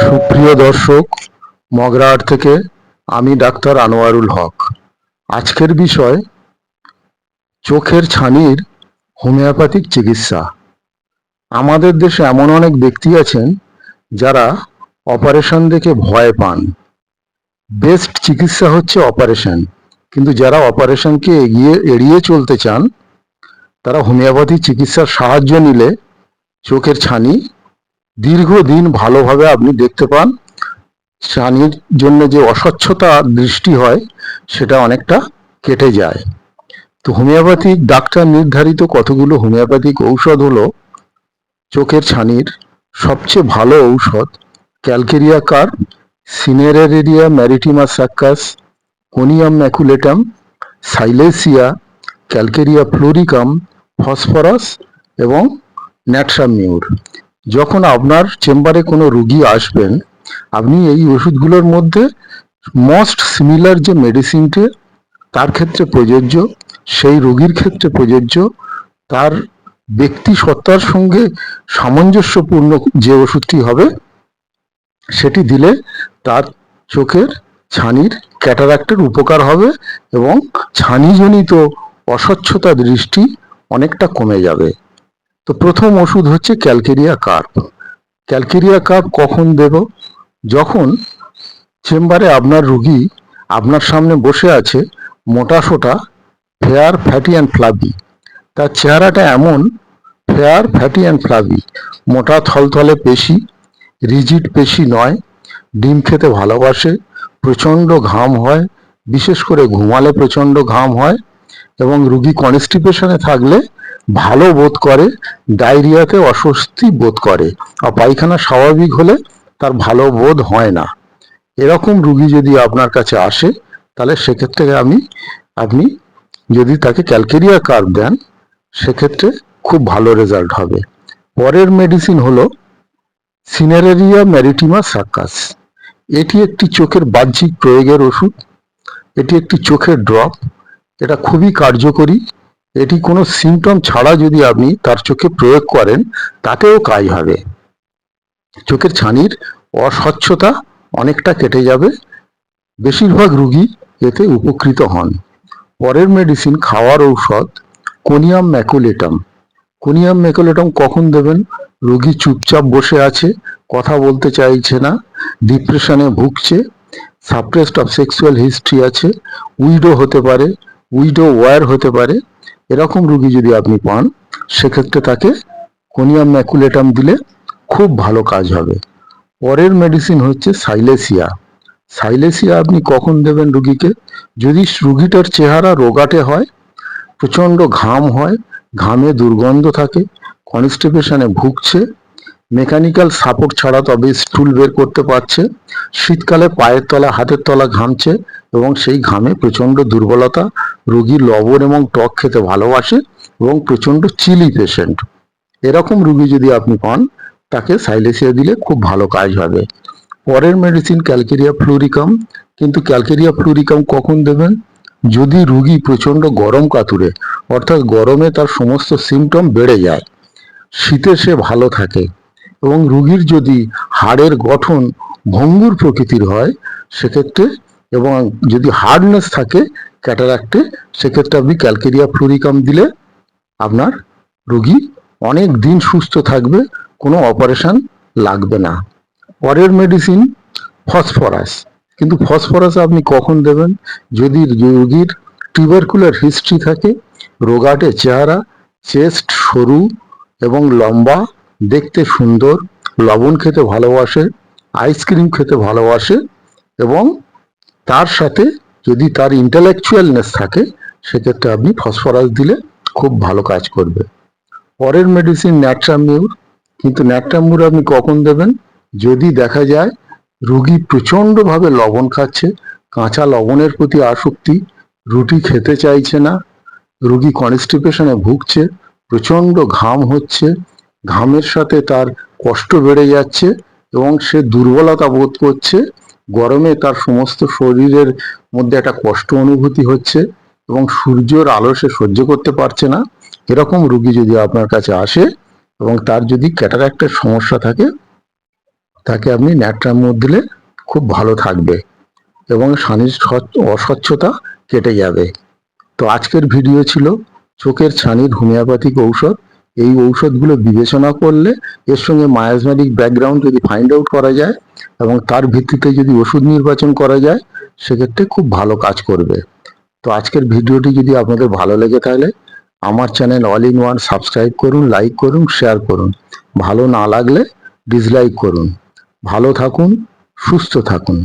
সুপ্রিয় দর্শক মগরাহাট থেকে আমি ডাক্তার আনোয়ারুল হক। আজকের বিষয়, চোখের ছানির হোমিওপ্যাথিক চিকিৎসা। আমাদের দেশে এমন অনেক ব্যক্তি আছেন যারা অপারেশন দেখে ভয় পান। বেস্ট চিকিৎসা হচ্ছে অপারেশন। কিন্তু যারা অপারেশনকে এগিয়ে, এড়িয়ে চলতে চান, তারা হোমিওপ্যাথি চিকিৎসার সাহায্য নিলে চোখের ছানি দীর্ঘদিন ভালোভাবে আপনি দেখতে পান ছানির জন্য যে অস্বচ্ছতা দৃষ্টি হয়, সেটা অনেকটা কেটে যায়। তো হোমিওপ্যাথিক ডাক্তার নির্ধারিত কতগুলো হোমিওপ্যাথিক ঔষধ হলো? চোখের ছানির সবচেয়ে ভালো ঔষধ calcarea carb cineraria maritima succus conium maculatum, silicea, calcarea fluorica, phosphorus এবং ন্যাট্রামিউর। যখন আপনার চেম্বারে কোনো রুগী আসবেন, আপনি এই ওষুধগুলোর মধ্যে মোস্ট সিমিলার যে মেডিসিনটি তার ক্ষেত্রে প্রযোজ্য, সেই রোগীর ক্ষেত্রে প্রযোজ্য, তার ব্যক্তি সত্তার সঙ্গে সামঞ্জস্যপূর্ণ যে ওষুধটি হবে, সেটি দিলে তার চোখের ছানির ক্যাটারাক্টের উপকার হবে এবং ছানিজনিত অস্বচ্ছতা দৃষ্টি অনেকটা কমে যাবে। তো প্রথম ওষুধ হচ্ছে ক্যালকেরিয়া কার্প। ক্যালকেরিয়া কার্প কখন দেব? যখন চেম্বারে আপনার রুগী আপনার সামনে বসে আছে, মোটা সোটা, ফেয়ার, ফ্যাটি অ্যান্ড ফ্লাবি তার চেহারাটা এমন, ফেয়ার, ফ্যাটি অ্যান্ড ফ্লাবি মোটা থলথলে পেশি, রিজিড পেশি নয়, ডিম খেতে ভালোবাসে, প্রচণ্ড ঘাম হয়, বিশেষ করে ঘুমালে প্রচণ্ড ঘাম হয়, এবং রুগী কনস্টিপেশনে থাকলে ভালো বোধ করে ডায়রিয়াতে অস্বস্তি বোধ করে। আর পায়খানা স্বাভাবিক হলে তার ভালো বোধ হয় না। এরকম রুগী যদি আপনার কাছে আসে, তাহলে সেক্ষেত্রে আমি, আপনি যদি তাকে ক্যালকেরিয়া কার্ভ দেন, সেক্ষেত্রে খুব ভালো রেজাল্ট হবে। পরের মেডিসিন হলো সিনারেরিয়া ম্যারিটিমা সাক্কাস এটি একটি চোখের বাহ্যিক প্রয়োগের ওষুধ। এটি একটি চোখের ড্রপ। এটা খুবই কার্যকরী। এটি কোনো সিমটম ছাড়া যদি আপনি তার চোখে প্রয়োগ করেন, তাতেও কাজ হবে। চোখের ছানির অস্বচ্ছতা অনেকটা কেটে যাবে। বেশিরভাগ রুগী এতে উপকৃত হন। পরের মেডিসিন খাওয়ার ঔষধ, কোনিয়াম ম্যাকুলেটাম। কোনিয়াম ম্যাকুলেটাম কখন দেবেন? রোগী চুপচাপ বসে আছে, কথা বলতে চাইছে না ডিপ্রেশনে ভুগছে সাপ্রেসড অফ সেক্সুয়াল হিস্ট্রি আছে, উইডো হতে পারে, উইডো ওয়ার হতে পারে এরকম রুগী যদি আপনি পান, সেক্ষেত্রে তাকে কোনিয়াম ম্যাকুলেটাম দিলে খুব ভালো কাজ হবে। পরের মেডিসিন হচ্ছে সাইলেসিয়া। সাইলেসিয়া আপনি কখন দেবেন রুগীকে? যদি রুগীটার চেহারা রোগাটে হয়, প্রচণ্ড ঘাম হয়, ঘামে দুর্গন্ধ থাকে কনস্টিপেশনে ভুগছে মেকানিক্যাল সাপোর্ট ছাড়া তবে স্টুল বের করতে পারছে। শীতকালে পায়ের তলা, হাতের তলা ঘামছে এবং সেই ঘামে প্রচণ্ড দুর্বলতা, রোগী লবণ এবং টক খেতে ভালোবাসে এবং প্রচণ্ড চিলি পেশেন্ট এরকম রুগী যদি আপনি পান, তাকে সাইলেসিয়া দিলে খুব ভালো কাজ হবে। পরের মেডিসিন ক্যালকেরিয়া ফ্লুরিকাম কিন্তু ক্যালকেরিয়া ফ্লুরিকাম কখন দেবেন? যদি রুগী প্রচণ্ড গরম কাতুরে, অর্থাৎ গরমে তার সমস্ত সিমটম বেড়ে যায়। শীতে সে ভালো থাকে। এবং রুগীর যদি হাড়ের গঠন ভঙ্গুর প্রকৃতির হয়, সেক্ষেত্রে এবং যদি হার্ডনেস থাকে ক্যাটারাক্টে, সেক্ষেত্রে আপনি ক্যালকেরিয়া ফ্লুরিকাম দিলে আপনার রুগী অনেক দিন সুস্থ থাকবে, কোনো অপারেশন লাগবে না। পরের মেডিসিন ফসফরাস কিন্তু ফসফরাস আপনি কখন দেবেন? যদি রোগীর টিউবারকুলার হিস্ট্রি থাকে, রোগাটে চেহারা চেস্ট সরু এবং লম্বা দেখতে সুন্দর, লবণ খেতে ভালোবাসে আইসক্রিম খেতে ভালোবাসে এবং তার সাথে যদি তার ইন্টালেকচুয়ালনেস থাকে, সেক্ষেত্রে আপনি ফসফরাস দিলে খুব ভালো কাজ করবে। পরের মেডিসিন ন্যাট্রামিউর কিন্তু ন্যাট্রামিউর আপনি কখন দেবেন? যদি দেখা যায় রুগী প্রচণ্ডভাবে লবণ খাচ্ছে, কাঁচা লবণের প্রতি আসক্তি, রুটি খেতে চাইছে না, রুগী কনস্টিপেশনে ভুগছে, প্রচণ্ড ঘাম হচ্ছে ঘামের সাথে তার কষ্ট বেড়ে যাচ্ছে এবং সে দুর্বলতা বোধ করছে। গরমে তার সমস্ত শরীরের মধ্যে একটা কষ্ট অনুভূতি হচ্ছে এবং সূর্যের আলো সে সহ্য করতে পারছে না। এরকম রুগী যদি আপনার কাছে আসে এবং তার যদি ক্যাটারাক্টের সমস্যা থাকে, তাকে আপনি ন্যাট্রামোর দিলে খুব ভালো থাকবে এবং সানির স্বচ্ছ- অস্বচ্ছতা কেটে যাবে। তো আজকের ভিডিও ছিল চোখের ছানির হোমিওপ্যাথিক ঔষধ। এই ঔষধগুলো বিবেচনা করলে এর সঙ্গে মায়াজমেটিক ব্যাকগ্রাউন্ড যদি ফাইন্ড আউট করা যায় এবং তার ভিত্তিতে যদি ওষুধ নির্বাচন করা যায়, সেক্ষেত্রে খুব ভালো কাজ করবে। তো আজকের ভিডিওটি যদি আপনাদের ভালো লেগে তাহলে আমার channel all in one subscribe করুন লাইক করুন শেয়ার করুন। ভালো না লাগলে ডিসলাইক করুন। ভালো থাকুন, সুস্থ থাকুন।